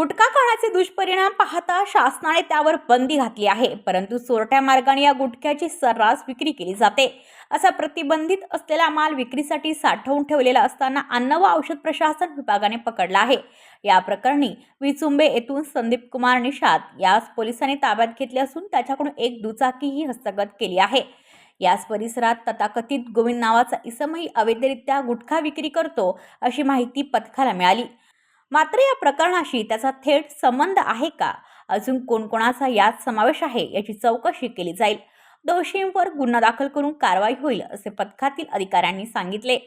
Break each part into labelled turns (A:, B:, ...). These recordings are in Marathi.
A: गुटखा खाण्याचे दुष्परिणाम पाहता शासनाने त्यावर बंदी घातली आहे. परंतु चोरट्या मार्गाने या गुटख्याची सर्रास विक्री केली जाते. असा प्रतिबंधित असलेला माल विक्रीसाठी साठवून ठेवलेला असताना अन्न व औषध प्रशासन विभागाने पकडला आहे. या प्रकरणी विचुंबे येथून संदीप कुमार निषाद यास पोलिसांनी ताब्यात घेतले असून त्याच्याकडून एक दुचाकीही हस्तगत केली आहे. याच परिसरात तथाकथित गोविंद नावाचा इसमही अवैधरित्या गुटखा विक्री करतो अशी माहिती पथकाला मिळाली. मात्र या प्रकरणाशी त्याचा थेट संबंध आहे का? अजून कोणकोणाचा यात समावेश आहे याची चौकशी केली जाईल. दोषींवर गुन्हा दाखल करून कारवाई होईल असे पथकातील अधिकाऱ्यांनी सांगितले.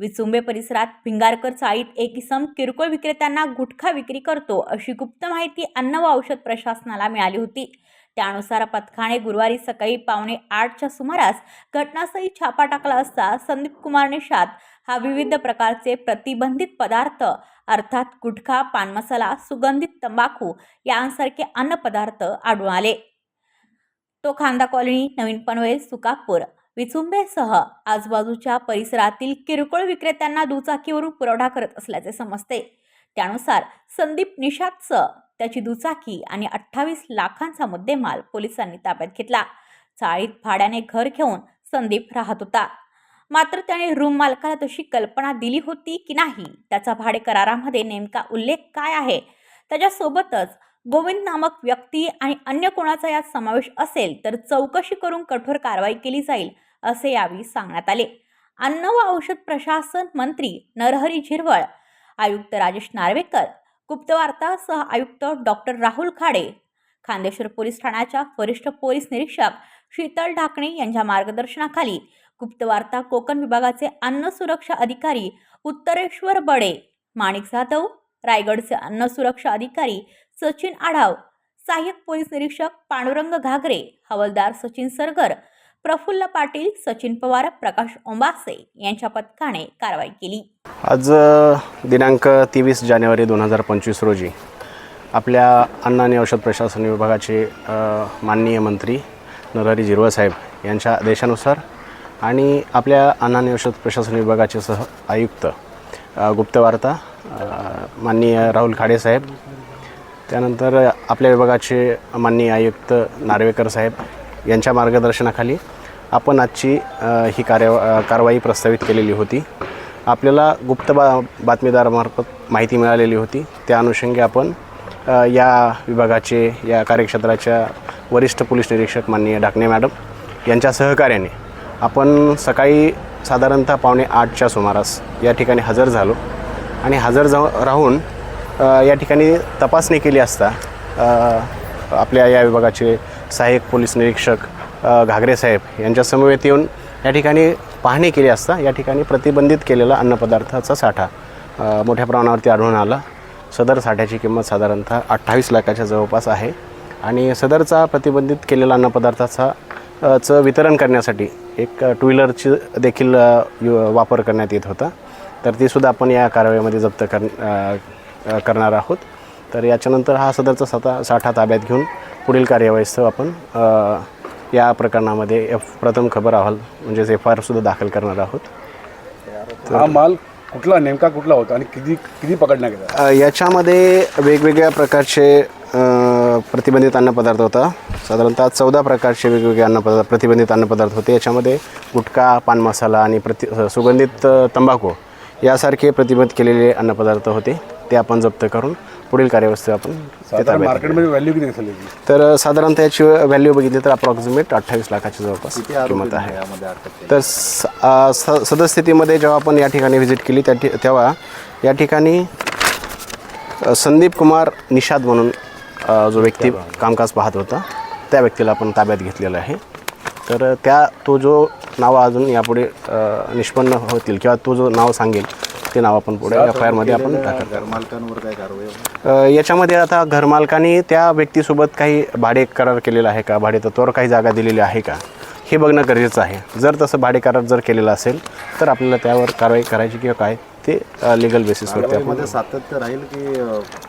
A: विचुंबे परिसरात भिंगारकर चाळीत एक इसम किरकोळ विक्रेत्यांना गुटखा विक्री करतो अशी गुप्त माहिती अन्न व औषध प्रशासनाला मिळाली होती. त्यानुसार पथकाने गुरुवारी सकाळी पावणे आठच्या सुमारास घटनास्थळी छापा टाकला असता संदीप कुमार निषाद हा विविध प्रकारचे प्रतिबंधित पदार्थ अर्थात गुटखा पान मसाला सुगंधित तंबाखू यांसारखे अन्नपदार्थ आढळून आले. तो खांदा कॉलनी नवीन पनवेल सुकापूर विचुंबेसह आजूबाजूच्या परिसरातील किरकोळ विक्रेत्यांना दुचाकीवरून पुरवठा करत असल्याचे समजते. त्यानुसार संदीप निषादचं त्याची दुचाकी आणि अठ्ठावीस लाखांचा मुद्देमाल पोलिसांनी ताब्यात घेतला. चाळीत भाड्याने घर घेऊन संदीप राहत होता. मात्र त्याने रूम मालकाला तशी कल्पना दिली होती की नाही? त्याचा भाडे करारामध्ये नेमका उल्लेख काय आहे? त्याच्यासोबतच गोविंद नामक व्यक्ती आणि अन्य कोणाचा यात समावेश असेल तर चौकशी करून कठोर कारवाई केली जाईल असे यावेळी सांगण्यात आले. अन्न व औषध प्रशासन मंत्री नरहरी झिरवळ आयुक्त राजेश नार्वेकर गुप्तवार्ता सह आयुक्त डॉक्टर राहुल खाडे खांदेश्वर पोलीस ठाण्याच्या वरिष्ठ पोलीस निरीक्षक शीतल ढाकणे यांच्या मार्गदर्शनाखाली गुप्तवार्ता कोकण विभागाचे अन्न सुरक्षा अधिकारी उत्तरेश्वर बडे माणिक जाधव रायगडचे अन्न सुरक्षा अधिकारी सचिन आढाव सहाय्यक पोलीस निरीक्षक पांडुरंग घागरे हवालदार सचिन सरगर प्रफुल्ल पाटील सचिन पवार प्रकाश ओंबासे यांच्या पथकाने कारवाई केली.
B: आज दिनांक तेवीस जानेवारी दोन हजार पंचवीस रोजी आपल्या अन्न आणि औषध प्रशासन विभागाचे माननीय मंत्री नरहरी झिरवळ साहेब यांच्या आदेशानुसार आणि आपल्या अन्न औषध प्रशासन विभागाचे सह आयुक्त गुप्तवार्ता माननीय राहुल खाडे साहेब त्यानंतर आपल्या विभागाचे माननीय आयुक्त नार्वेकर साहेब यांच्या मार्गदर्शनाखाली आपण आजची ही कार्य कारवाई प्रस्तावित केलेली होती. आपल्याला गुप्त बा बातमीदारामार्फत माहिती मिळालेली होती. त्या अनुषंगी आपण या विभागाचे या कार्यक्षेत्राच्या वरिष्ठ पोलीस निरीक्षक माननीय ढाकणे मॅडम यांच्या सहकार्याने आपण सकाळी साधारणतः पावणे आठच्या सुमारास या ठिकाणी हजर झालो. आणि हजर जा राहून या ठिकाणी तपासणी केली असता आपल्या या विभागाचे सहाय्यक पोलीस निरीक्षक घागरे साहेब यांच्या समवेत येऊन या ठिकाणी पाहणी केली असता या ठिकाणी प्रतिबंधित केलेला अन्नपदार्थाचा साठा मोठ्या प्रमाणावरती आढळून आला. सदर साठ्याची किंमत साधारणतः अठ्ठावीस लाखाच्या जवळपास आहे. आणि सदरचा प्रतिबंधित केलेला अन्नपदार्थाचा च चं वितरण करण्यासाठी एक टू व्हीलरची देखील वापर करण्यात येत होता. तर तीसुद्धा आपण या कारवाईमध्ये जप्त कर करणार आहोत. तर याच्यानंतर हा सदरचा साठा साठा ताब्यात घेऊन पुढील कार्यवाहीसह आपण या प्रकरणामध्ये एफ प्रथम खबर अहवाल म्हणजेच एफ आय आरसुद्धा दाखल करणार आहोत.
C: हा माल कुठला नेमका कुठला होता आणि किती किती पकडण्यात
B: याच्यामध्ये वेगवेगळ्या प्रकारचे प्रतिबंधित अन्नपदार्थ होता. साधारणतः चौदा प्रकारचे वेगवेगळे अन्नपदार्थ प्रतिबंधित अन्नपदार्थ होते. याच्यामध्ये गुटखा पान मसाला आणि प्रति सुगंधित तंबाखू यासारखे प्रतिबंधित केलेले अन्नपदार्थ होते. ते आपण जप्त करून पुढील कार्यवस्थेत आपण.
C: मार्केटमध्ये व्हॅल्यू किती असेल?
B: तर साधारणतः याची व्हॅल्यू बघितली तर अप्रॉक्सिमेट अठ्ठावीस लाखाची जवळपास किंमत आहे. तर स- अ, स- सदस्थितीमध्ये जेव्हा आपण या ठिकाणी व्हिजिट केली त्या ठि- तेव्हा या ठिकाणी संदीप कुमार निषाद म्हणून जो व्यक्ती कामकाज पाहत होता त्या व्यक्तीला आपण ताब्यात घेतलेलं आहे. तर त्या तो जो नाव अजून यापुढे निष्पन्न होतील किंवा तो जो नाव सांगेल ते नाव आपण पुढे एफ आय आरमध्ये आपण अ, याच्यामध्ये आता घरमालकाने त्या व्यक्तीसोबत काही भाडे करार केलेला आहे का? भाडे तत्वावर काही जागा दिलेली आहे का? हे बघणं गरजेचं आहे. जर तसं भाडे करार जर केलेला असेल तर आपल्याला त्यावर कारवाई करायची किंवा काय? ते लिगल बेसिसवरती आपण
D: सातत्य राहील की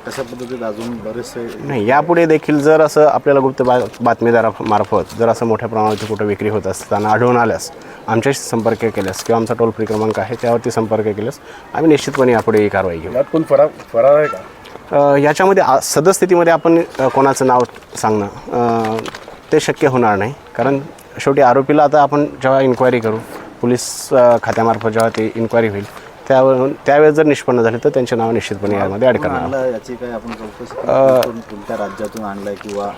D: कशा पद्धतीत अजून बरेचसे
B: नाही यापुढे देखील जर असं आपल्याला गुप्त बा बातमीदारामार्फत जर असं मोठ्या प्रमाणावरती कुठं विक्री होत असताना आढळून आल्यास आमच्याशी संपर्क केल्यास किंवा आमचा टोल फ्री क्रमांक आहे त्यावरती संपर्क केल्यास आम्ही निश्चितपणे यापुढे ही कारवाई घेऊ.
C: यात कोण फरार फरार आहे का?
B: याच्यामध्ये आ- सदस्थितीमध्ये आपण कोणाचं नाव सांगणं ते शक्य होणार नाही. कारण शेवटी आरोपीला आता आपण जेव्हा इन्क्वायरी करू पोलीस खात्यामार्फत जेव्हा ते इन्क्वायरी होईल त्यावर त्यावेळेस जर निष्पन्न झाले तर त्यांचे नाव निश्चितपणे यामध्ये ॲड
D: कुठून
B: करणार.
D: आणलं याची काही आपण चौकशी कोणत्या राज्यातून आणलाय किंवा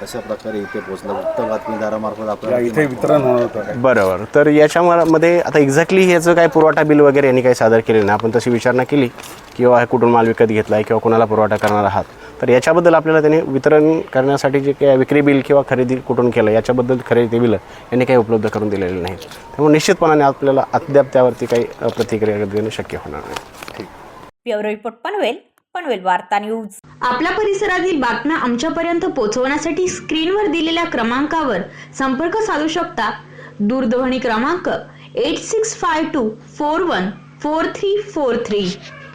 D: कशा प्रकारे इथे पोहोचला? वृत्त बातमीदारामार्फत
C: या
D: आपल्याला
C: इथे वितरण होणार होतं काय?
B: बरोबर. तर याच्यामध्ये आता एक्झॅक्टली ह्याचं काय पुरवठा बिल वगैरे यांनी काही सादर केले नाही. आपण तशी विचारणा केली किंवा हे कुठून माल विकत घेतला आहे किंवा कोणाला पुरवठा करणार आहात? तर याच्याबद्दल आपल्याला त्यांनी वितरण करण्यासाठी जे काही विक्री बिल किंवा खरेदी कुठून केलं याच्याबद्दल खरेदी बिलं यांनी काही उपलब्ध करून दिलेले नाहीत. त्यामुळे निश्चितपणाने आपल्याला अद्याप त्यावरती काही प्रतिक्रिया देणं शक्य होणार नाही.
A: ब्युरो रिपोर्ट पनवेल पनवेल वार्ता न्यूज.
E: आपल्या परिसरातील बातम्या आमच्यापर्यंत पोहोचवण्यासाठी स्क्रीनवर दिलेल्या क्रमांकावर संपर्क साधू शकता. दूरध्वनी क्रमांक eight six five two four one four three four three